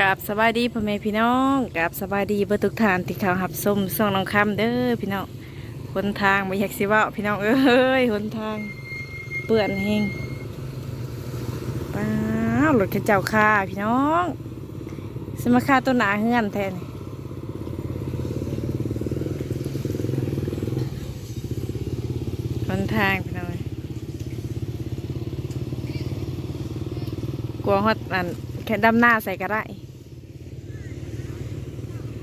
กับสบายดีพ่อแม่พี่น้องกับสบายดีเบอร์ทุกทานที่เขาหับส้มส่องน้องคำเด้อพี่น้องหนทางไม่อยากสิว่าพี่น้องเอ้ยหนทาง เปื่อนเฮงป้ารถกระเจ้าค่าพี่น้องสมาค่าต้นหนาเฮือนแทนหนทางพี่น้องกลัวฮอดอันแค่ดำหน้าใส่ก็ได้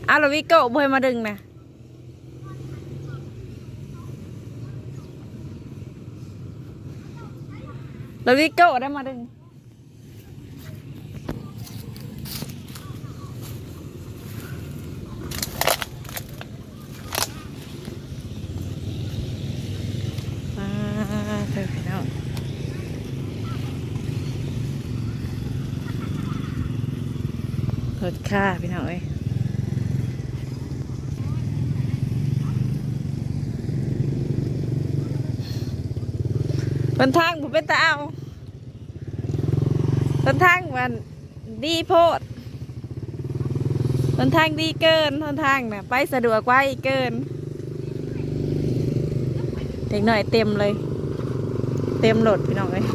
เอาแล้ววิโก้บอยมาดึงนะแล้ววิโก้ได้มาดึงอ่าเธอพี่น้องรถค่าพี่น้องเอ้ย บนทางผมเป็นตาเอาบนทางมันดีโพดบนทางดีเกินบนทางน่ะ ไปสะดวกไว้เกินเด็กหน่อยเต็มเลย เต็มโหลดพี่น้องเลย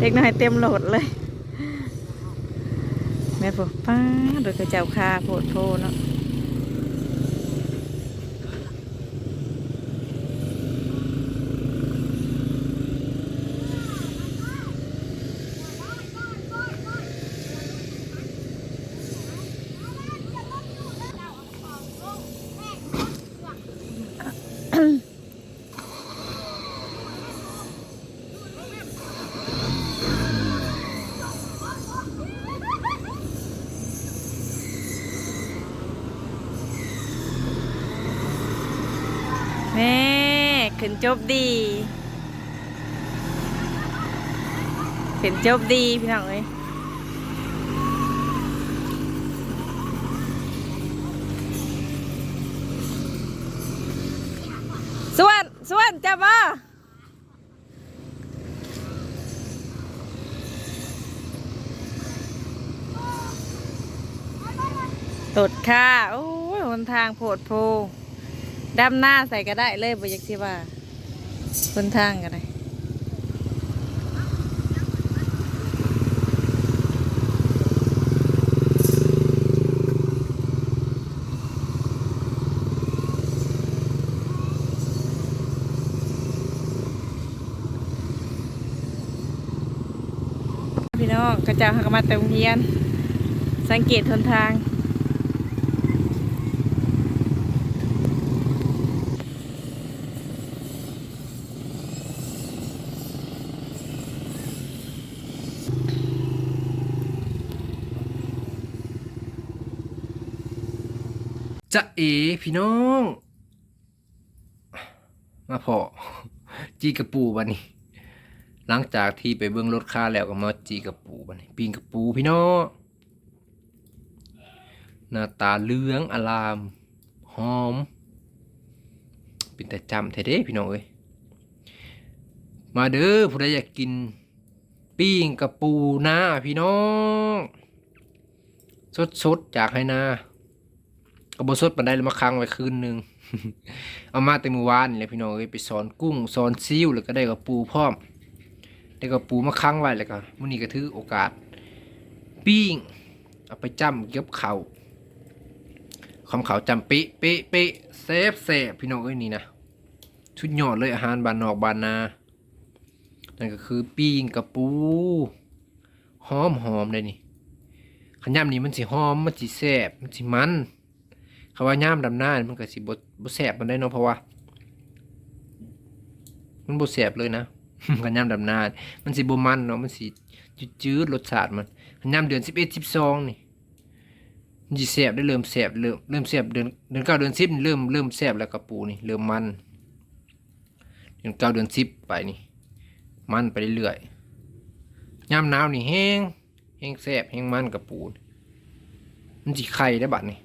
เด็กหน่อยเต็มโหลดเลยแม่บอกป้าโดยกระเจ้าคาโพดโพเนาะแม่ ขึ้นจบดีขึ้นจบดีพี่น้องเอ้ยส่วนส่วนจับบ่ตดค่าโอ้ยหนทางโพดโพ ดำหน้าใส่ก็ได้เลยบ่อยากสิว่าคนทางก็ได้พี่น้องกระจ้าหากมาเติมเฮียน สังเกตทนทาง จะเอพี่น้อง มาพอจีกระปูบันนี้ หลังจากที่ไปเบื้องรถค่าแล้วก็มาจีกระปูบันนี้ปีนกระปูพี่น้องหน้าตาเหลืองอลาม หอม เป็นแต่จำแท้เด้พี่น้องเอ้ยมาเด้อผู้ใดอยากกินปิ้งกระปูหน้าพี่น้อง สดๆ จากให้นา ก็บสดมาได้เลยมาค้างไว้คืนหนึ่งเอามาแต่มือวานนี่แหละพี่น้องเอ้ยไปสอนกุ้งสอนซิวแล้วก็ได้กับปูพร้อมได้กับปูมาค้างไว้แล้วก็มื้อนี้ก็ถือโอกาส ปิ้งเอาไปจ้ำเก็บเขาวคำเขาจำป๊ป๊ะเป๊ะเซฟเซฟพี่น้องเอ้ยนี่นะชุดยอดเลยอาหารบานนอกบานนานั่นก็คือปิ้งกับปูหอมหอมเลยนี่ขยำนี้มันสิหอมมันสิแซ่บมันสิมัน คำว่าย่ามดำหน้ามันก็สิบบ่แสบมันได้เนาะเพราะว่า มันบ่แสบเลยนะกันย่ามดำหน้ามันสิบมันเนาะมันสิจืดรสชาติมันกันย่ามเดือน11 12นี่มันสิแสบได้เริ่มแสบเริ่มเริ่มแสบเดือนเดือนเก้าเดือน10นี่เริ่มเริ่มแสบแล้วกระปูนี่เริ่มมันเดือนเก้าเดือน10ไปนี่ มันไปเรื่อยย่ามหนาวนี่แห้งแห้งแสบแห้งมันกระปูนมันสิไข่ได้บัดนี่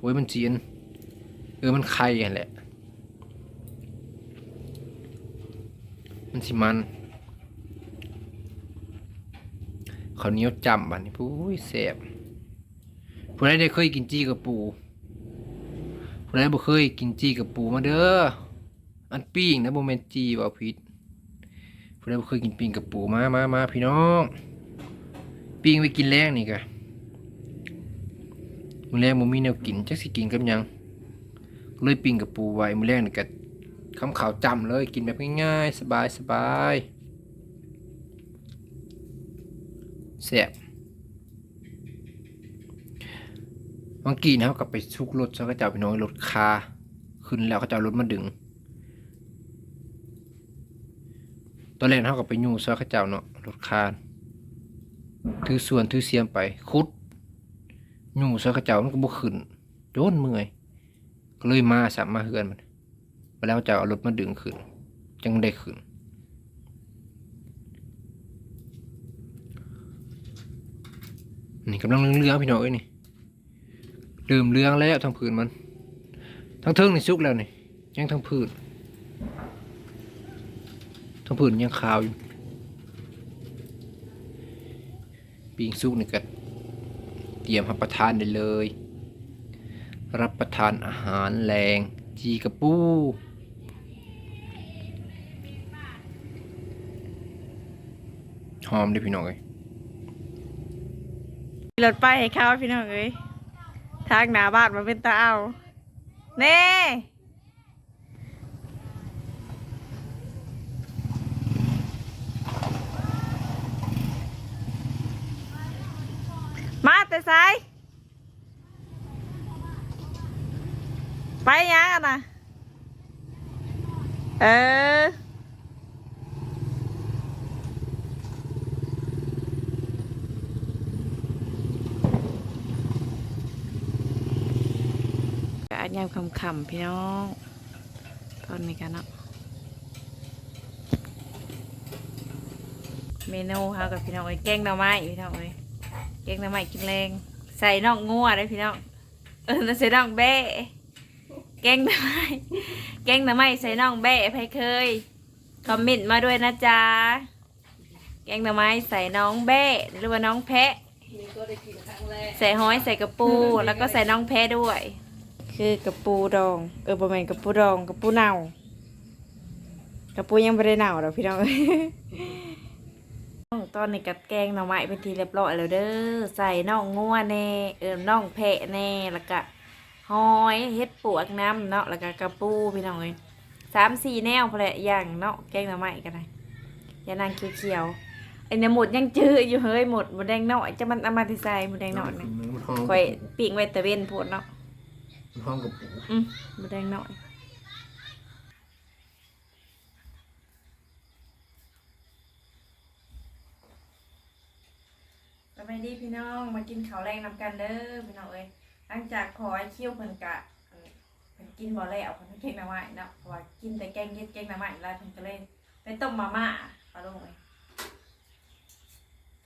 โอ้ยมันจีนเออมันไข่กันแหละ มันสิมันข้าวเหนียวจำบัดนี้ปุ้ยแสบผู้ใดได้เคยกินจี้กับปูผู้ใดบ่เคยกินจี้กับปูมาเด้อ อันปิ้งนะบ่แม่นจี้ว่าผิดผู้ใดบ่เคยกินปิ้งกับปูมามามาพี่น้อง ปิ้งไว้กินแรงนี่กะ มื้อแรงบ่มีแนวกินจักสิกินกับหยังเลยปิ้งกับปูไว้มื้อแรงนี่ก็คำขาวจำเลยกินแบบง่ายๆ สบายสบายแซ่บบางกีนะครับกับไปชุกรถเขาก็จะไปน้อยรถคาขึ้นแล้วเขาจะรถมาดึง ตอนแรกเขากับไปยูซะเขาเจ้าเนาะรถคาถือส่วนถือเสียมไปคุด ยูซะเขาเจ้ามันก็บ่ขึ้นโจนเมื่อยก็เลยมาสับมาเฮือนมันมาแล้วเขาจะเอารถมาดึงขึ้น จังได้ขึ้นนี่กำลังเรื่องๆพี่น้องเอ้ยนี่ดื่มเรื่องแล้วทั้งผืนมันทั้งเทิงนี่สุกแล้วนี่ยังทั้งผืนทั้งผืนยังขาวอยู่ปีงสุกนี่ก็เต รียมรับประทานได้เลย รับประทานอาหารแรงจีกระปูหอมดิพี่น้องเอ้ยรถไปให้เขาพี่น้องเอ้ยทางหน้าบ้านมาเป็นตาเอาเน่ มาแต่ไสายไปยังอะนะเอออันยามคำๆพี่น้องตอนนี้กันเนาะเมนูเฮากับพี่น้องเอ้แกงหน่อไม้พี่น้องเอ้ แกงหน่อไม้กินแรง ใส่น่องงัวได้พี่น้องเออใส่น่องแบะแกงหน่อไม้แกงหน่อไม้ใส่น่องแบะใครเคยคอมเมนต์มาด้วยนะจ๊ะแกงหน่อไม้ใส่น้องแบะหรือว่าน้องแพะใส่ห้อยใส่กระปู แล้วก็ใส่น้องแพะด้วย คือกระปูดอง เออประมาณกระปูดองกระปูเน่ากระปูยังไม่ได้เน่าหรอกพี่น้อง ตอนนี้กัดแกงหน่อไม้เป็นทีเรียบร้อยแล้วเด้อใส่น่องงัวแน่เออน่องแพะแน่แล้วก็หอยเฮ็ดปวกน้ำเนาะแล้วก็กระปูพี่น้องเอ้ยสามสี่แนวพอแหละอย่างเนาะแกงหน่อไม้กันเลยอย่านางเขียวๆไอ้เนี่ยหมดยังจื้ออยู่เฮ้ยหมดหมดแดงหน่อยจะมันเอามาที่ใส่หมดแดงหน่อยนะมันหอมค่อยปิ้งไว้แต่เว้นโพดเนาะมันหอมกับปูอืมหมดแดงหน่อย สวัสดีพี่น้องมากินข้าวแรงนำกันเด้อพี่น้องเอ้ยหลังจากขอให้เคี่ยวเพิ่นกะเพิ่นกินบ่แล้วเพิ่นเก่งน้ำไม้เนาะเพราะว่ากินแต่แกงเฮ็ดแกงน้ำไม้แล้วเพิ่นก็เลยไปต้มมาม่าปลาลงเลย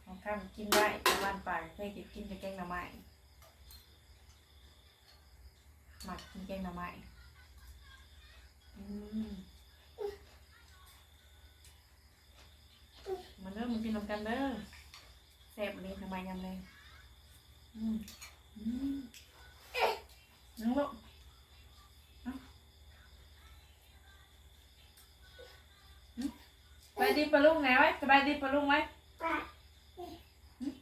ของข้ามกินได้แต่บ้านป่าเคยกินแต่แกงน้ำไม้หมักกินแกงน่อไม้อืมมันเริ่มมันกินน้ำกันเด้อ ไมยำเลยอืมอืมนั่งลงเอาอืมสบายดีปะลุงไงไว้สบายดีปะลุงไว้อืม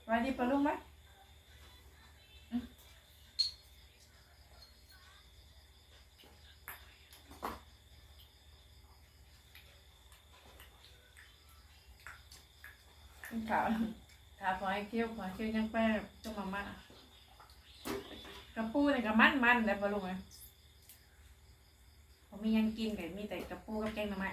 สบายดีปะลุงไว้ กินข้าวถาพอให้เคี่ยวพอให้เคี่ยวยังแป้งต้มมามากระปูเนี่ยกระมันมันแล้วพอลุงไงผมมียังกินแต่มีแต่กระปูกับแกงหน่อไม้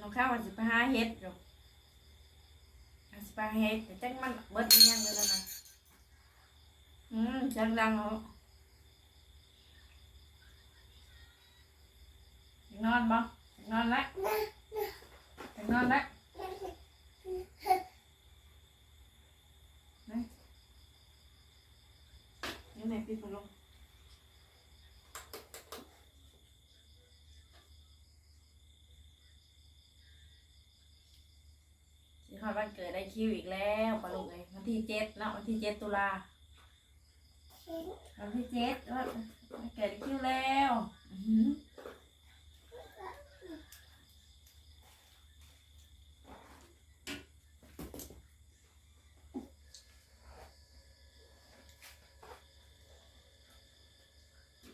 น้องข้าววันสิไปหาเฮ็ดอยู่วันสิไปหาเฮ็ดแต่จังมันเบิดอียังเลยแล้วนะ อืมดังๆเนาะนอนบ่นอนละนอนละนี่แม่พี่พลงสิฮอดวันเกิดได้คิวอีกแล้วปะลุงเลยวันที่เจ็ดเนาะวันที่เจ็ดตุลา วันที่เจ็ดว่าแกะคิวแล้ว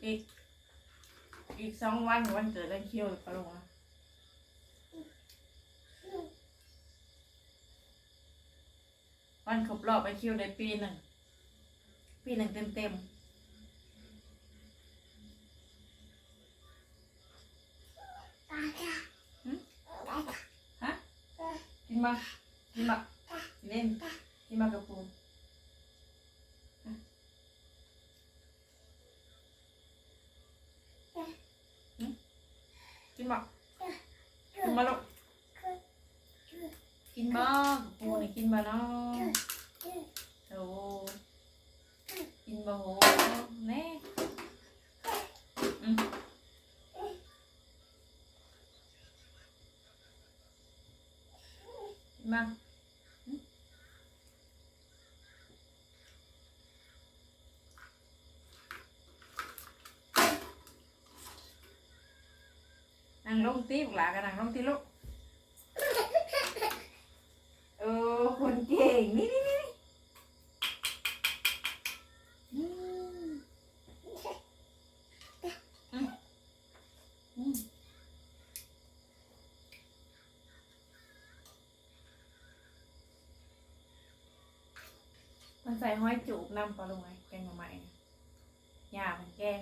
อีก อีกสองวันวันเกิดแล้คิวปะลุงอะวันครบรอบไปคิวได้ปีหนึ่ง ปีหนึ่งเต็มเต็มๆหึฮะกินมากินมาเล่นกินมากระปูฮะหึกินมากินมาลูกกินบ้างปูนี่กินมาเนาะ โอ้กินบะโหแน่อืม กินมาอืมนั่งลงตีบุกหลากันนั่งลงตีลูกเออคนเก่งนี่นี่นี่ อืมอืมอืม มันใส่ห้อยจูบนำปลาลงไงแกงหน่อไม้เนี่ยหยาเป็นแกง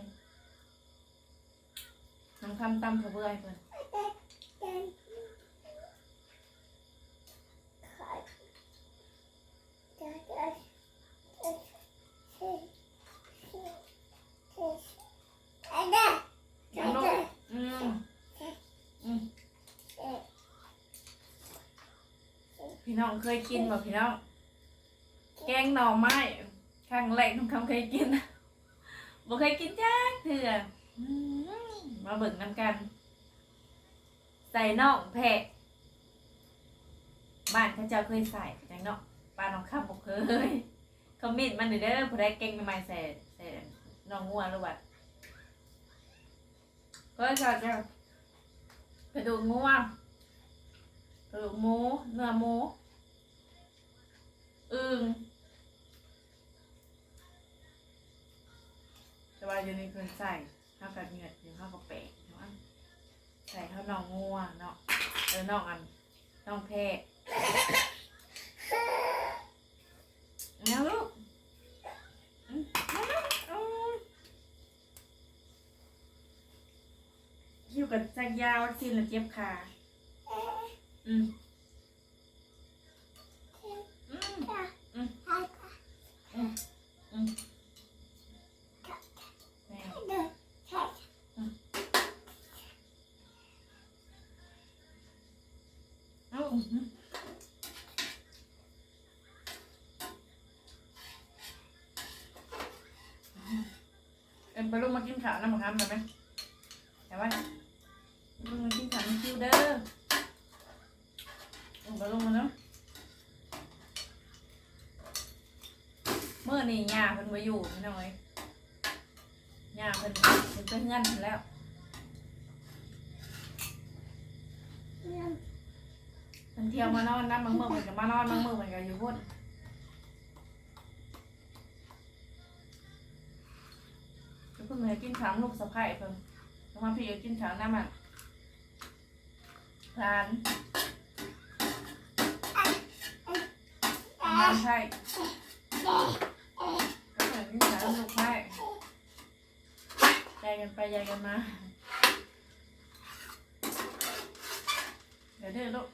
น้องทำตำกระเบื้อยเพิ่นยังลูกอืมอืมพี่น้องเคยกินบ่พี่น้องแกงหน่อไม้ครั้งแรกน้องคำเคยกินบ่เคยกินจ้าเถื่ออืมาเบิ่งน้ำกัน ใส่น่องแพะบ้านเขาเจ้าเคยใส่จังเนาะป้าน้องคำบ่เคยคอมมนต์มันเด้อเด้อผู้ใดเก่งใหม่ๆใส่ใส่น่องงัวหรือว่าก็จะจะกระดูกงัวกระดูกหมูเนื้อหมูอึง แต่ว่าอยู่ในเพิ่นใส่ข้าวกับเหงือดอยู่ข้าวกับแปะเนาะใส่ข้าวหนองงัวเนาะเออน้องอันน้องแพะแล้วลูกอืมเอาลูกอยู่กับจักรยาวสิแล้วเจ็บขาอืมอืม อืมอืมอืมแม่อืมเอาอืมเอ็ มไปลูกมากินข้าวน้ำมันคำหน่อยไหมแต่ว่าลูกมากินข้าวน้ำคิวเด้อลงไปลงมาเนาะเมื่อนี่ย่าเพิ่นมาอยู่พี่น้อยย่าเพิ่นเพิ่นไปเฮือนเพิ่นแล้วเพิ่นเที่ยวมานอนนะบางมื้อเพิ่นก็มานอนบางมื้อเพิ่นก็อยู่พุ่น พิ่นให้กินข้าวลูกสะใภ้เพิ่นแล้วมาพี่ก็กินข้าวน้ำมันร้านน้ำใช่ก็เหมือนที่สารลูกไพ่ยายกันไปยายกันมา เดี๋ยวเด้อลูก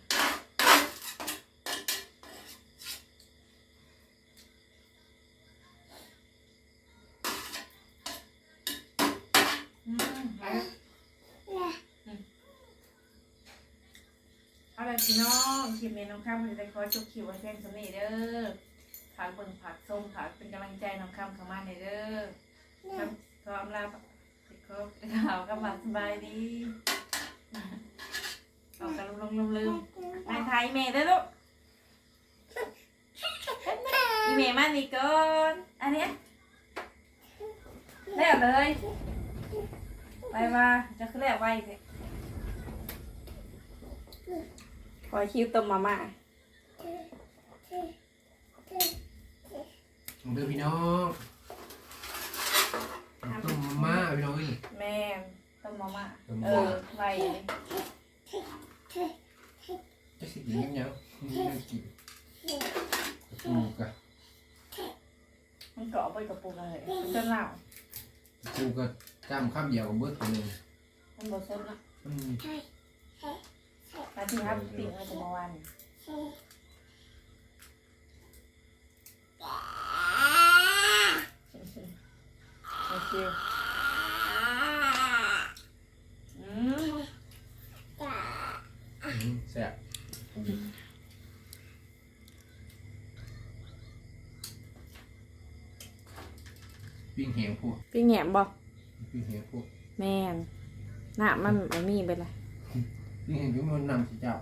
อืมเอาอืมเอาล่ะไร พี่น้องคลิปนี้น้องข้ามมันจะได้ขอจบคิวไว้เพียงเท่านี้เด้อผักเบิ่งผักส้มผักเป็นกำลังใจน้องคำเข้ามาในเด้อครับขออำลาขอข่าวกับหวานสบายดีออกกันลงลงลืมนายไทยเมย์เด้อลูกอีเมมันนี่ก่อนอันเนี้ยแล้วเลยไปว่าจะขึ้นแล้วไว้สิ ขอคิวต้มมาม่าเด้อพี่น้องต้มมาม่าพี่น้องเอ้ยแม่นต้มมาม่าต้มมาเอม่าอไว้เลยจะสิกินยังยังไม่ได้กินปูกะมันเกาะไปกับปูเลยมันจนเหล่าปูกะจำข้ามเดียวกับเบิร์ดตัวหนึงมันบดเส้นนะอืมมา ที่ครับปิ่งมันจะมาวันโอเคอืมอืมแซ่บปิ้งแหงพวกพี่แหนมบอกปิ้งแหงพวกแม่นหน้ามันมันมีไปเลย นี่เห็นอยู่มันนำสิเจ้า